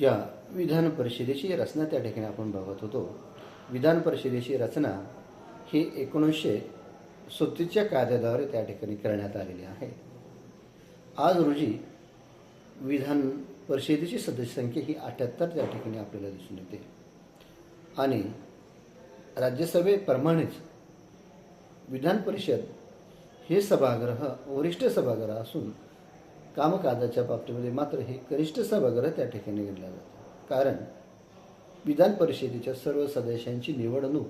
या विधान परिषदेची रचना त्या ठिकाणी आपण बघत होतो. विधान परिषदेची रचना ही एकोणीसशे सत्तीसच्या कायद्याद्वारे त्या ठिकाणी करण्यात आलेली आहे. आज रोजी विधान परिषदेची सदस्य संख्या ही अठ्याहत्तर त्या ठिकाणी आपल्याला दिसून येते. आणि राज्यसभेप्रमाणेच विधान परिषद हे सभागृह वरिष्ठ सभागृह असून कामकाजाच्या बाबतीमध्ये मात्र हे कनिष्ठ सभागृह त्या ठिकाणी घेतलं जातं कारण विधान परिषदेच्या सर्व सदस्यांची निवडणूक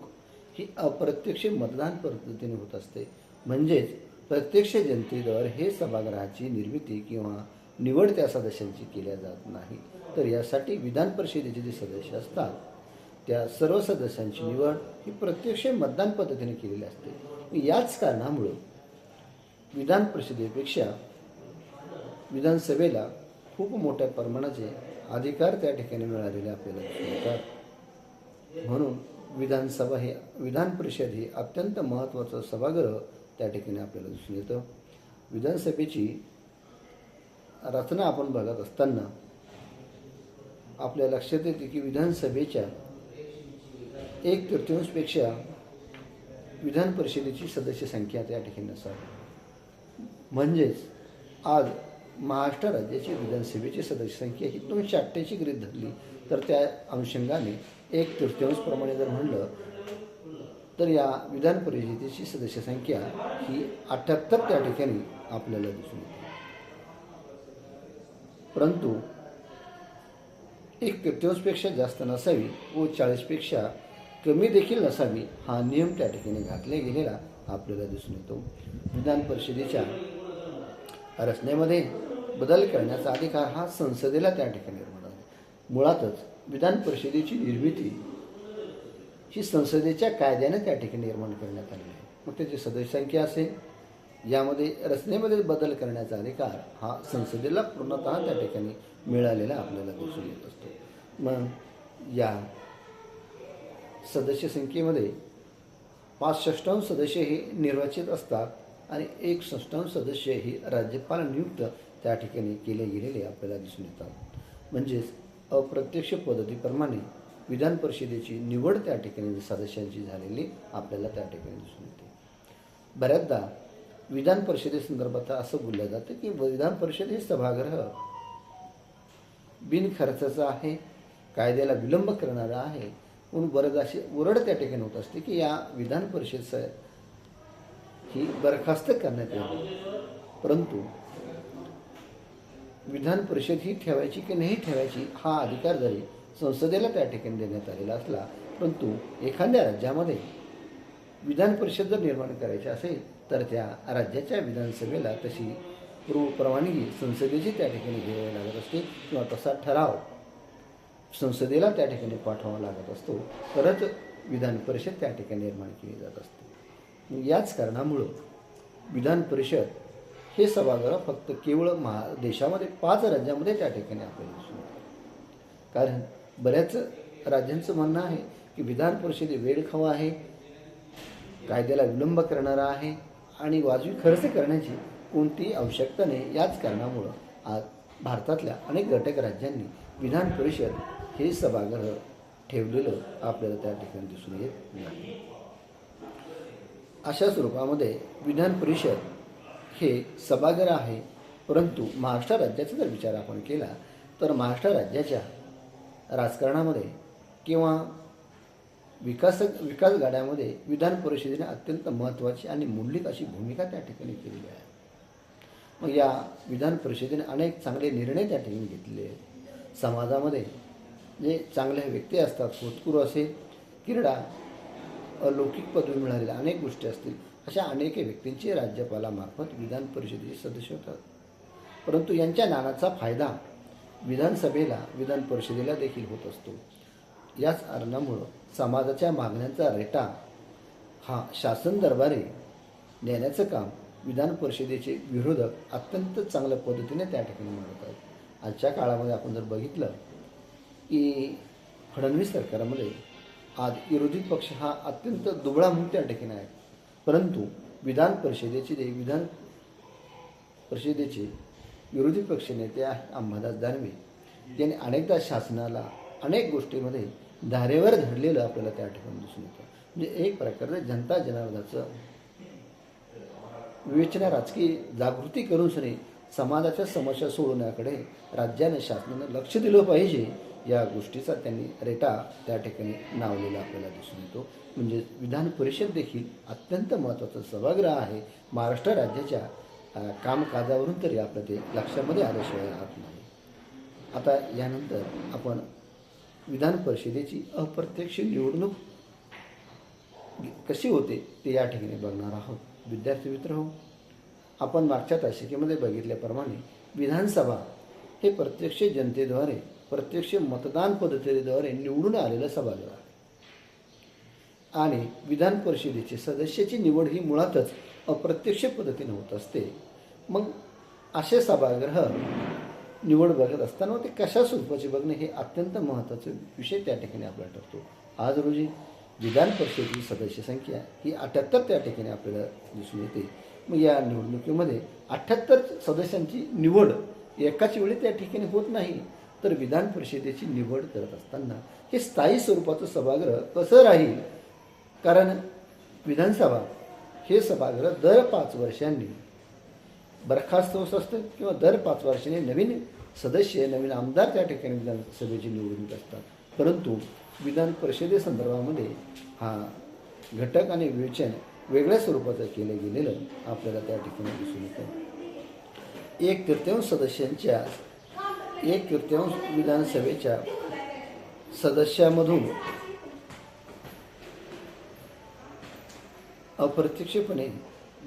ही अप्रत्यक्ष मतदान पद्धतीने होत असते. म्हणजेच प्रत्यक्ष जनतेद्वारे हे सभागृहाची निर्मिती किंवा निवड त्या सदस्यांची केल्या जात नाही. तर यासाठी विधान परिषदेचे जे सदस्य असतात त्या सर्व सदस्यांची निवड ही प्रत्यक्ष मतदान पद्धतीने केलेली असते. याच कारणामुळं विधान परिषदेपेक्षा विधानसभेला खूप मोठ्या प्रमाणाचे अधिकार त्या ठिकाणी मिळालेले आपल्याला मिळतात म्हणून विधानसभा हे विधान परिषद हे अत्यंत महत्त्वाचं सभागृह त्या ठिकाणी आपल्याला दिसून येतं. विधानसभेची रचना आपण बघत असताना आपल्या लक्षात येते की विधानसभेच्या एक तृतीयांशपेक्षा विधान परिषदेची सदस्य संख्या त्या ठिकाणी असावी. म्हणजेच आज महाराष्ट्र राज्याची विधानसभेची सदस्य संख्या ही दोनशे अठ्ठ्याऐंशी गृहित धरली. तर त्या अनुषंगाने एक तृतीयांशप्रमाणे जर म्हणलं तर या विधान परिषदेची सदस्य संख्या ही अठ्ठ्याहत्तर त्या ठिकाणी आपल्याला दिसून येते. परंतु एक तृतीयांशपेक्षा जास्त नसावी व चाळीसपेक्षा कमी देखील नसावी हा नियम त्या ठिकाणी घातला गेलेला आपल्याला दिसून येतो. विधान परिषदेच्या रचनेमध्ये बदल करण्याचा अधिकार हा संसदेला त्या ठिकाणी निर्माण आहे मुळातच विधान परिषदेची निर्मिती ही संसदेच्या कायद्याने त्या ठिकाणी निर्माण करण्यात आली आहे. मग त्याची सदस्य संख्या असेल यामध्ये रचनेमध्ये बदल करण्याचा अधिकार हा संसदेला पूर्णतः त्या ठिकाणी मिळालेला आपल्याला दिसून येत असतो. मग या सदस्य संख्येमध्ये पाच षष्टांश सदस्य हे निर्वाचित असतात आणि एक षष्टांश सदस्य हे राज्यपाल नियुक्त त्या ठिकाणी केले गेलेले आपल्याला दिसून येतात. म्हणजेच अप्रत्यक्ष पद्धतीप्रमाणे विधान परिषदेची निवड त्या ठिकाणी सदस्यांची झालेली आपल्याला त्या ठिकाणी दिसून येते. बऱ्याचदा विधान परिषदेसंदर्भात असं बोललं जातं की विधान परिषद हे सभागृह बिनखर्चाचं आहे कायद्याला विलंब करणारं आहे म्हणून बरेच अशी ओरड त्या ठिकाणी होत असते की या विधान परिषदेचं ही बरखास्त करण्यात येईल परंतु विधान परिषद ही ठेवायची की नाही ठेवायची हा अधिकार जरी संसदेला त्या ठिकाणी देण्यात आलेला असला परंतु एखाद्या राज्यामध्ये विधान परिषद जर निर्माण करायची असेल तर त्या राज्याच्या विधानसभेला तशी पूर्व परवानगी संसदेची त्या ठिकाणी घ्यावी लागत असते किंवा तसा ठराव संसदेला त्या ठिकाणी पाठवावा लागत असतो. तरच विधान परिषद त्या ठिकाणी निर्माण केली जात असते. याच कारणामुळं विधान परिषद हे सभागृह फक्त केवळ महा देशामध्ये पाच राज्यामध्ये त्या ठिकाणी आपल्याला दिसून कारण बऱ्याच राज्यांचं म्हणणं आहे की विधान परिषदे वेळ वेळखावा आहे कायद्याला विलंब करणारा आहे आणि वाजवी खर्च करण्याची कोणतीही आवश्यकता नाही. याच कारणामुळं आज भारतातल्या अनेक घटक राज्यांनी विधान परिषद हे सभागृह ठेवलेलं आपल्याला त्या ठिकाणी दिसून येत नाही. अशा स्वरूपामध्ये विधान परिषद हे सभागर आहे. परंतु महाराष्ट्र राज्याचा जर विचार आपण केला तर महाराष्ट्र राज्याच्या राजकारणामध्ये किंवा विकास विकास गाड्यामध्ये विधान परिषदेने अत्यंत महत्त्वाची आणि मूल्यित अशी भूमिका त्या ठिकाणी केलेली आहे. मग या विधान परिषदेने अनेक चांगले निर्णय त्या ठिकाणी घेतले आहेत. समाजामध्ये जे चांगल्या व्यक्ती असतात होतकुरू असेल क्रीडा अलौकिक पदवी मिळालेल्या अनेक गोष्टी असतील अशा अनेक व्यक्तींचे राज्यपालामार्फत विधान परिषदेचे सदस्य होतात. परंतु यांच्या नानाचा फायदा विधानसभेला विधान परिषदेला देखील होत असतो. याच कारणामुळं समाजाच्या मागण्यांचा रेटा हा शासन दरबारी नेण्याचं काम विधान परिषदेचे विरोधक अत्यंत चांगल्या पद्धतीने त्या ठिकाणी मांडत आहेत. आजच्या काळामध्ये आपण जर बघितलं की फडणवीस सरकारमध्ये आज विरोधी पक्ष हा अत्यंत दुबळा म्हणून त्या ठिकाणी आहे. परंतु विधान परिषदेचे जे विधान परिषदेचे विरोधी पक्ष नेते आहे अंबादास दानवे ज्यांनी अनेकदा शासनाला अनेक गोष्टीमध्ये धारेवर धरलेलं आपल्याला त्या ठिकाणी दिसून येतं. म्हणजे एक प्रकारे जनता जनार्दनाचं विवेचना राजकीय जागृती करूनसनी समाजाच्या समस्या सोडवण्याकडे राज्याने शासनानं लक्ष दिलं पाहिजे. या गोष्टीचा त्यांनी रेटा त्या ठिकाणी नावलेला आपल्याला दिसून येतो. म्हणजे विधान परिषद देखील अत्यंत महत्त्वाचं सभागृह आहे. महाराष्ट्र राज्याच्या कामकाजावरून तरी आपलं ते लक्षामध्ये आल्याशिवाय राहत नाही. आता यानंतर आपण विधान परिषदेची अप्रत्यक्ष निवडणूक कशी होते ते या ठिकाणी बघणार आहोत. विद्यार्थी मित्र हो आपण मागच्या तासिकेमध्ये बघितल्याप्रमाणे विधानसभा हे प्रत्यक्ष जनतेद्वारे प्रत्यक्ष मतदान पद्धतीद्वारे निवडून आलेला सभागृह. आहे आणि विधान परिषदेचे सदस्याची निवड ही मुळातच अप्रत्यक्ष पद्धतीने होत असते. मग असे सभागृह निवड बघत असताना ते कशा स्वरूपाचे बघणे हे अत्यंत महत्त्वाचे विषय त्या ठिकाणी आपल्याला ठरतो. आज रोजी विधान परिषदेची सदस्य संख्या ही अठ्याहत्तर त्या ठिकाणी आपल्याला दिसून येते. मग या निवडणुकीमध्ये अठ्ठ्याहत्तर सदस्यांची निवड एकाच वेळी त्या ठिकाणी होत नाही. तर विधान परिषदेची निवड करत असताना हे स्थायी स्वरूपाचं सभागृह कसं राहील? कारण विधानसभा हे सभागृह दर पाच वर्षांनी बरखास्त होत असतं किंवा दर पाच वर्षांनी नवीन सदस्य नवीन आमदार त्या ठिकाणी विधानसभेची निवडणूक असतात. परंतु विधान परिषदेसंदर्भामध्ये हा घटक आणि विवेचन वेगळ्या स्वरूपाचं केलं गेलेलं आपल्याला त्या ठिकाणी दिसून येतं. एक तृतीयांश सदस्यांच्या एक तृतीयांश विधानसभेच्या सदस्यामधून अप्रत्यक्षपणे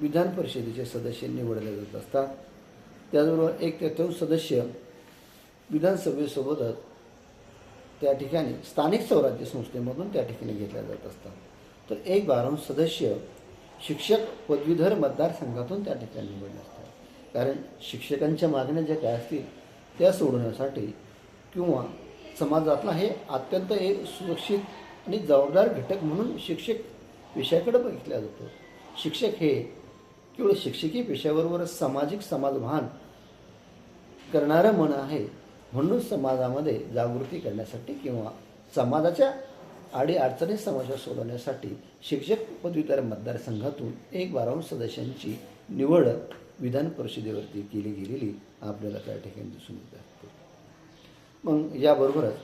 विधान परिषदेचे सदस्य निवडले जात असतात. त्याचबरोबर एक तृतीयांश सदस्य विधानसभेसोबतच त्या ठिकाणी स्थानिक स्वराज्य संस्थेमधून त्या ठिकाणी घेतल्या जात असतात. तर एक बारांश सदस्य शिक्षक पदवीधर मतदारसंघातून त्या ठिकाणी निवडले असतात कारण शिक्षकांच्या मागण्या ज्या काय असतील त्या सोडवण्यासाठी किंवा समाजातला हे अत्यंत एक सुरक्षित आणि जबाबदार घटक म्हणून शिक्षक विषयाकडे बघितला जातो. शिक्षक हे केवळ शिक्षकी पेशाबरोबरच सामाजिक समाजभान करणारं मन आहे म्हणून समाजामध्ये जागृती करण्यासाठी किंवा समाजाच्या आडी अडचणी समस्या सोडवण्यासाठी शिक्षक पदवीधर मतदारसंघातून एक बारावून सदस्यांची निवड विधान परिषदेवरती केली गेलेली आपल्याला त्या ठिकाणी दिसून येत असते मग याबरोबरच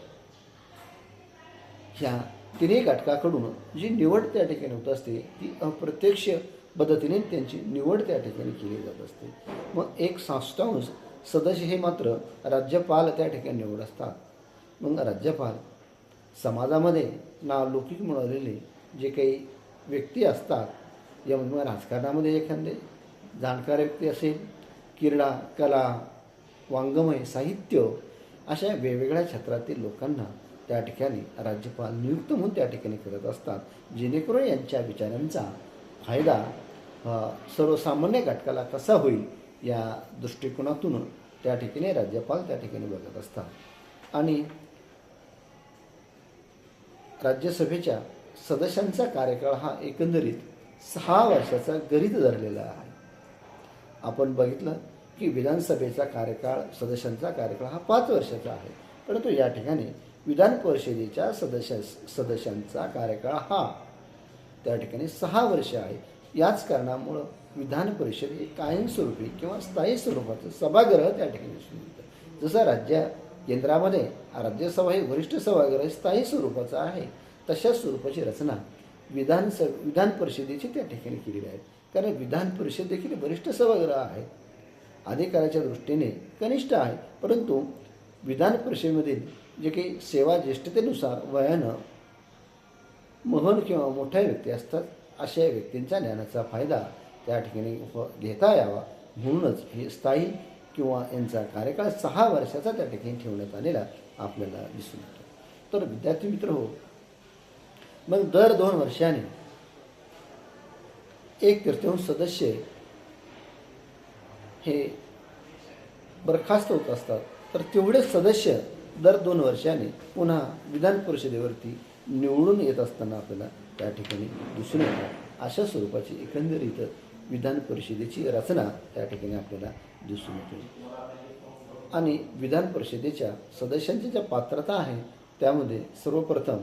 ह्या तिन्ही घटकाकडून जी निवड त्या ठिकाणी होत असते ती अप्रत्यक्ष पद्धतीने त्यांची निवड त्या ठिकाणी केली जात असते. मग एक संस्थांश सदस्य हे मात्र राज्यपाल त्या ठिकाणी निवड असतात. मग राज्यपाल समाजामध्ये नावलौकिक मिळवलेले जे काही व्यक्ती असतात यामध्ये मग राजकारणामध्ये एखादे जाणकार व्यक्ती असेल क्रीडा कला वाङ्मय साहित्य अशा वेगवेगळ्या क्षेत्रातील लोकांना त्या ठिकाणी राज्यपाल नियुक्त म्हणून त्या ठिकाणी करत असतात जेणेकरून यांच्या विचारांचा फायदा सर्वसामान्य घटकाला कसा होईल या दृष्टिकोनातून त्या ठिकाणी राज्यपाल त्या ठिकाणी बघत असतात. आणि राज्यसभेच्या सदस्यांचा कार्यकाळ हा एकंदरीत सहा वर्षाचा गरीत धरलेला आहे. आपण बघितलं की विधानसभेचा कार्यकाळ सदस्यांचा कार्यकाळ हा पाच वर्षाचा आहे. परंतु या ठिकाणी विधान परिषदेच्या सदस्य सदस्यांचा कार्यकाळ हा त्या ठिकाणी सहा वर्ष आहे. याच कारणामुळं विधान परिषद हे कायमस्वरूपी किंवा स्थायी स्वरूपाचं सभागृह त्या ठिकाणी दिसून येतं. जसं राज्य केंद्रामध्ये राज्यसभा हे वरिष्ठ सभागृह स्थायी स्वरूपाचं आहे तशाच स्वरूपाची रचना विधानस विधान परिषदेची त्या ठिकाणी केलेली आहे. कारण विधान परिषद देखील वरिष्ठ सभागृह आहे. अधिकाराच्या दृष्टीने कनिष्ठ आहे. परंतु विधान परिषदेमधील जे काही सेवा ज्येष्ठतेनुसार वयानं महन किंवा मोठ्या व्यक्ती असतात अशा व्यक्तींच्या ज्ञानाचा फायदा त्या ठिकाणी उप- घेता यावा. म्हणूनच हे स्थायी किंवा यांचा कार्यकाळ सहा वर्षाचा त्या ठिकाणी ठेवण्यात आलेला आपल्याला दिसून येतो. तर विद्यार्थी मित्र हो मग दर दोन वर्षाने एक तृतीयांश सदस्य हे बरखास्त होत असतात. तर तेवढे सदस्य दर दोन वर्षाने पुन्हा विधान परिषदेवरती निवडून येत असताना आपल्याला त्या ठिकाणी दिसून येतात अशा स्वरूपाची एकंदरीत विधान परिषदेची रचना त्या ठिकाणी आपल्याला दिसून येते. आणि विधान परिषदेच्या सदस्यांची ज्या पात्रता आहे त्यामध्ये सर्वप्रथम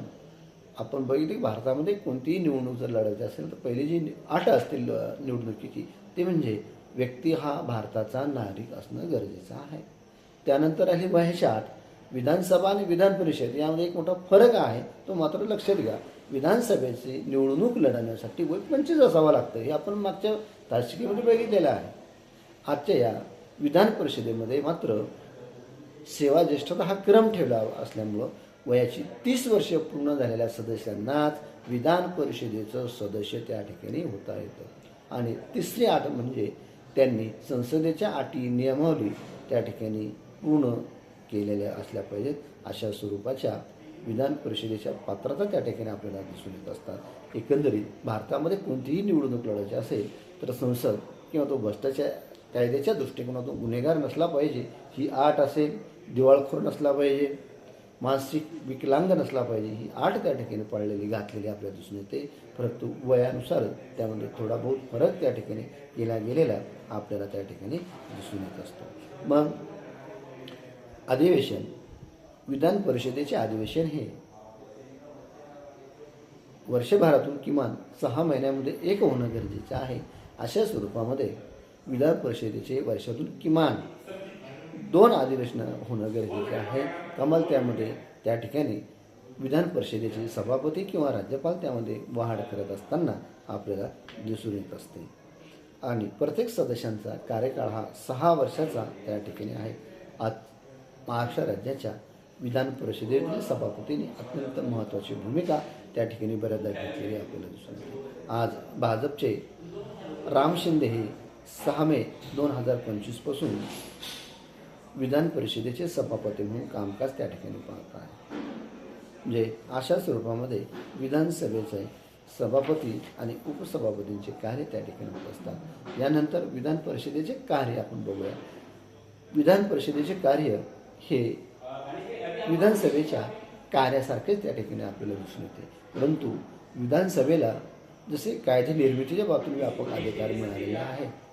आपण बघितलं की भारतामध्ये कोणतीही निवडणूक जर लढायची असेल तर पहिली जी आठ असतील निवडणुकीची ते म्हणजे व्यक्ती हा भारताचा नागरिक असणं गरजेचं आहे. त्यानंतर आहे महेश आठ विधानसभा आणि विधान परिषद यामध्ये एक मोठा फरक आहे तो मात्र लक्षात घ्या. विधानसभेची निवडणूक लढवण्यासाठी वय पंचवीस असावं लागतं हे आपण मागच्या तासिकेमध्ये बघितलेलं आहे. आजच्या या विधान परिषदेमध्ये मात्र सेवा ज्येष्ठता हा क्रम ठेवला असल्यामुळं वयाची तीस वर्ष पूर्ण झालेल्या सदस्यांनाच विधान परिषदेचं सदस्य त्या ठिकाणी होता येतं. आणि तिसरी अट म्हणजे त्यांनी संसदेच्या अटी नियमावली त्या ठिकाणी पूर्ण केलेल्या असल्या पाहिजेत अशा स्वरूपाच्या विधान परिषदेच्या पात्रता त्या ठिकाणी आपल्याला दिसून येत असतात. एकंदरीत भारतामध्ये कोणतीही निवडणूक लढायची असेल तर संसद किंवा तो भ्रष्टाचार कायद्याच्या दृष्टिकोनातून गुन्हेगार नसला पाहिजे ही आट असेल दिवाळखोर नसला पाहिजे मानसिक विकलांग नसला पाहिजे ही आठ त्या ठिकाणी पाळलेली घातलेली आपल्याला दिसून येते. परंतु वयानुसारच त्यामध्ये थोडा बहुत फरक त्या ठिकाणी केला गेलेला आपल्याला त्या ठिकाणी दिसून येत असतो. मग अधिवेशन विधान परिषदेचे अधिवेशन हे वर्षभरातून किमान सहा महिन्यामध्ये एक होणं गरजेचं आहे. अशा स्वरूपामध्ये विधान परिषदेचे वर्षातून किमान दोन अधिवेशनं होणं गरजेचं आहे. कमाल त्यामध्ये त्या ठिकाणी विधान परिषदेचे सभापती किंवा राज्यपाल त्यामध्ये वाढ करत असताना आपल्याला दिसून येत असते. आणि प्रत्येक सदस्यांचा कार्यकाळ हा सहा वर्षाचा त्या ठिकाणी आहे. आज महाराष्ट्र राज्याच्या विधान परिषदेतील सभापतींनी अत्यंत महत्त्वाची भूमिका त्या ठिकाणी बऱ्याचदा घेतलेली आपल्याला दिसून येते. आज भाजपचे राम शिंदे हे सहा मे दोन हजार पंचवीसपासून विधान परिषदेचे सभापती म्हणून कामकाज त्या ठिकाणी पाहत आहे. म्हणजे अशा स्वरूपामध्ये विधानसभेचे सभापती आणि उपसभापतींचे कार्य त्या ठिकाणी होत असतात. यानंतर विधान परिषदेचे कार्य आपण बघूया. विधान परिषदेचे कार्य हे विधानसभेच्या कार्यासारखेच त्या ठिकाणी आपल्याला दिसून येते. परंतु विधानसभेला जसे कायदे निर्मितीच्या बाबतीत व्यापक अधिकार मिळालेला आहे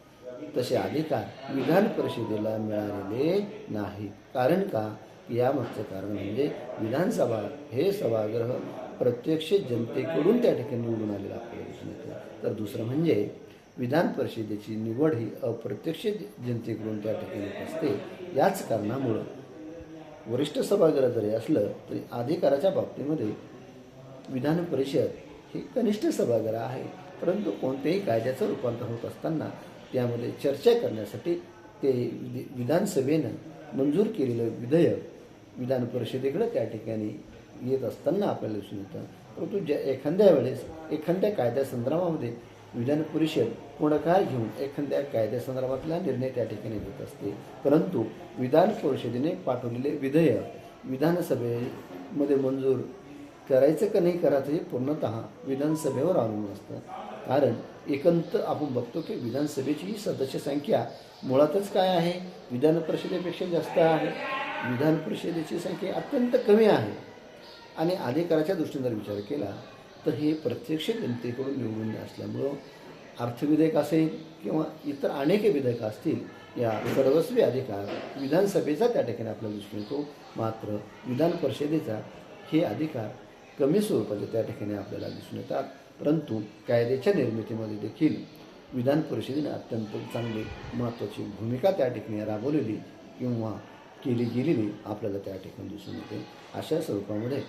तसे अधिकार विधान परिषदेला मिळालेले नाही कारण का? यामागचं कारण म्हणजे विधानसभा हे सभागृह प्रत्यक्ष जनतेकडून त्या ठिकाणी निवडून आलेलं आपल्याला दिसून येतं. तर दुसरं म्हणजे विधान परिषदेची निवड ही अप्रत्यक्ष जनतेकडून त्या ठिकाणी असते. याच कारणामुळं वरिष्ठ सभागृह जरी असलं तरी अधिकाराच्या बाबतीमध्ये विधान परिषद हे कनिष्ठ सभागृह आहे. परंतु कोणत्याही कायद्याचं रूपांतर होत असताना त्यामध्ये चर्चा करण्यासाठी ते विधानसभेनं मंजूर केलेलं विधेयक विधान परिषदेकडं त्या ठिकाणी येत असताना आपल्याला दिसून येतं. परंतु ज्या एखाद्या वेळेस एखाद्या कायद्यासंदर्भामध्ये विधान परिषद पुढाकार घेऊन एखाद्या कायद्यासंदर्भातला निर्णय त्या ठिकाणी घेत असते. परंतु विधान परिषदेने पाठवलेले विधेयक विधानसभेमध्ये मंजूर करायचं का नाही करायचं हे पूर्णतः विधानसभेवर अवलंबून असतं. कारण एकंत आपण बघतो की विधानसभेची ही सदस्य संख्या मुळातच काय आहे? विधान परिषदेपेक्षा जास्त आहे. विधान परिषदेची संख्या अत्यंत कमी आहे. आणि अधिकाराच्या दृष्टीने जर विचार केला तर हे प्रत्यक्ष जनतेकडून निवडून असल्यामुळं अर्थविधेयक असेल किंवा इतर अनेक विधेयक असतील या सर्वस्वी अधिकार विधानसभेचा त्या ठिकाणी आपल्याला दिसून येतो मात्र विधान परिषदेचा हे अधिकार कमी स्वरूपाचे त्या ठिकाणी आपल्याला दिसून येतात. परंतु कायद्याच्या निर्मितीमध्ये देखील विधान परिषदेने अत्यंत चांगली महत्त्वाची भूमिका त्या ठिकाणी राबवलेली किंवा केली गेलेली आपल्याला त्या ठिकाणी दिसून येते. अशा स्वरूपामध्ये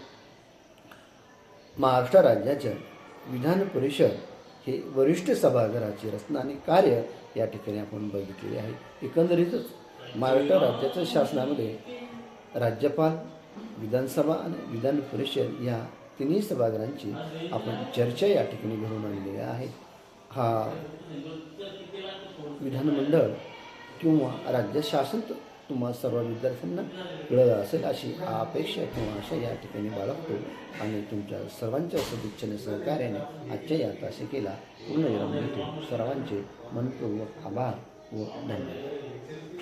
महाराष्ट्र राज्याच्या विधान परिषद हे वरिष्ठ सभागृहाची रचना आणि कार्य या ठिकाणी आपण बघितलेले आहे. एकंदरीतच महाराष्ट्र राज्याच्या शासनामध्ये राज्यपाल विधानसभा आणि विधान परिषद या तिन्ही सभागृहांची आपण चर्चा या ठिकाणी घडून आणलेली आहे. हा विधानमंडळ किंवा राज्य शासन तुम्हा सर्व विद्यार्थ्यांना कळलं असेल अशी अपेक्षा किंवा आशा या ठिकाणी बाळगतो आणि तुमच्या सर्वांच्या सदिच्छेने सहकार्याने आजच्या या तासिकेला पूर्ण विराम देतो. सर्वांचे मनपूर्वक आभार व धन्यवाद.